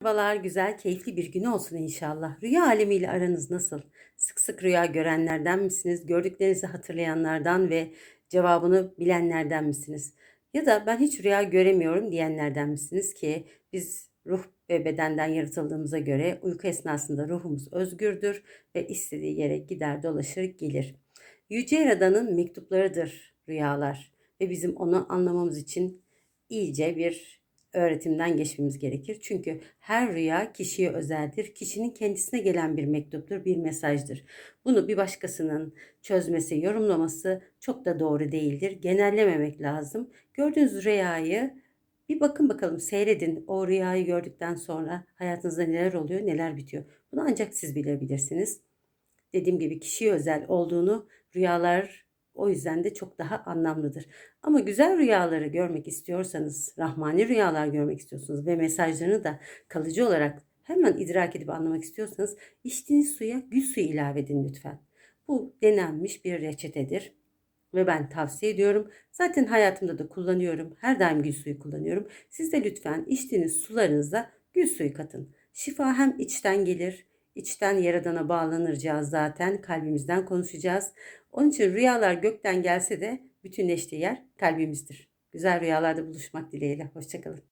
Merhabalar, güzel, keyifli bir gün olsun inşallah. Rüya alemiyle aranız nasıl? Sık sık rüya görenlerden misiniz? Gördüklerinizi hatırlayanlardan ve cevabını bilenlerden misiniz? Ya da ben hiç rüya göremiyorum diyenlerden misiniz ki biz ruh ve bedenden yaratıldığımıza göre uyku esnasında ruhumuz özgürdür ve istediği yere gider dolaşır gelir. Yüce Yaradan'ın mektuplarıdır rüyalar ve bizim onu anlamamız için iyice bir öğretimden geçmemiz gerekir. Çünkü her rüya kişiye özeldir. Kişinin kendisine gelen bir mektuptur, bir mesajdır. Bunu bir başkasının çözmesi, yorumlaması çok da doğru değildir. Genellememek lazım. Gördüğünüz rüyayı bir bakın bakalım, seyredin. O rüyayı gördükten sonra hayatınızda neler oluyor, neler bitiyor. Bunu ancak siz bilebilirsiniz. Dediğim gibi kişiye özel olduğunu rüyalar o yüzden de çok daha anlamlıdır. Ama güzel rüyaları görmek istiyorsanız, rahmani rüyalar görmek istiyorsunuz ve mesajlarını da kalıcı olarak hemen idrak edip anlamak istiyorsanız içtiğiniz suya gül suyu ilave edin lütfen. Bu denenmiş bir reçetedir ve ben tavsiye ediyorum. Zaten hayatımda da kullanıyorum. Her daim gül suyu kullanıyorum. Siz de lütfen içtiğiniz sularınıza gül suyu katın. Şifa hem içten gelir, içten yaradana bağlanırcağız zaten. Kalbimizden konuşacağız. Onun için rüyalar gökten gelse de bütünleştiği yer kalbimizdir. Güzel rüyalarda buluşmak dileğiyle. Hoşçakalın.